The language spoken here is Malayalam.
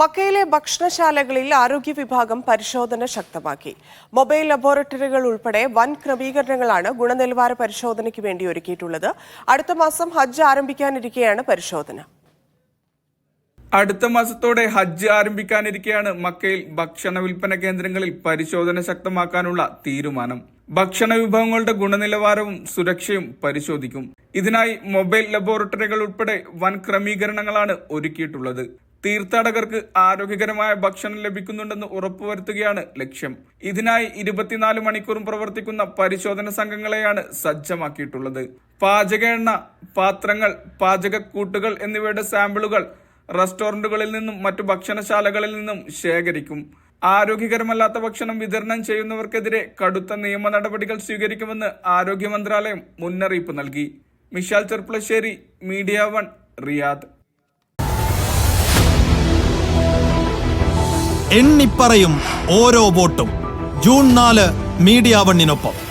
മക്കയിലെ ഭക്ഷണശാലകളിൽ ആരോഗ്യ വിഭാഗം പരിശോധന ശക്തമാക്കി. മൊബൈൽ ലബോറട്ടറികൾ ഉൾപ്പെടെ വൻ ക്രമീകരണങ്ങളാണ് ഗുണനിലവാര പരിശോധനയ്ക്ക് വേണ്ടി ഒരുക്കിയിട്ടുള്ളത്. അടുത്ത മാസം ഹജ്ജ് ആരംഭിക്കാനിരിക്കെയാണ് പരിശോധന. അടുത്ത മാസത്തോടെ ഹജ്ജ് ആരംഭിക്കാനിരിക്കെയാണ് മക്കയിൽ ഭക്ഷണ വിൽപ്പന കേന്ദ്രങ്ങളിൽ പരിശോധന ശക്തമാക്കാനുള്ള തീരുമാനം. ഭക്ഷണ വിഭവങ്ങളുടെ ഗുണനിലവാരവും സുരക്ഷയും പരിശോധിക്കും. ഇതിനായി മൊബൈൽ ലബോറട്ടറികൾ ഉൾപ്പെടെ വൻ ക്രമീകരണങ്ങളാണ് ഒരുക്കിയിട്ടുള്ളത്. തീർത്ഥാടകർക്ക് ആരോഗ്യകരമായ ഭക്ഷണം ലഭിക്കുന്നുണ്ടെന്ന് ഉറപ്പുവരുത്തുകയാണ് ലക്ഷ്യം. ഇതിനായി ഇരുപത്തിനാല് മണിക്കൂറും പ്രവർത്തിക്കുന്ന പരിശോധന സംഘങ്ങളെയാണ് സജ്ജമാക്കിയിട്ടുള്ളത്. പാചക എണ്ണ പാത്രങ്ങൾ പാചകക്കൂട്ടുകൾ എന്നിവയുടെ സാമ്പിളുകൾ റെസ്റ്റോറന്റുകളിൽ നിന്നും മറ്റു ഭക്ഷണശാലകളിൽ നിന്നും ശേഖരിക്കും. ആരോഗ്യകരമല്ലാത്ത ഭക്ഷണം വിതരണം ചെയ്യുന്നവർക്കെതിരെ കടുത്ത നിയമ നടപടികൾ സ്വീകരിക്കുമെന്ന് ആരോഗ്യ മന്ത്രാലയം മുന്നറിയിപ്പ് നൽകി. Mishal Cherpulassery media one Riyadh. എണ്ണിപ്പറയും ഓരോ വോട്ടും. ജൂൺ നാല് മീഡിയ വണ്ണിനൊപ്പം.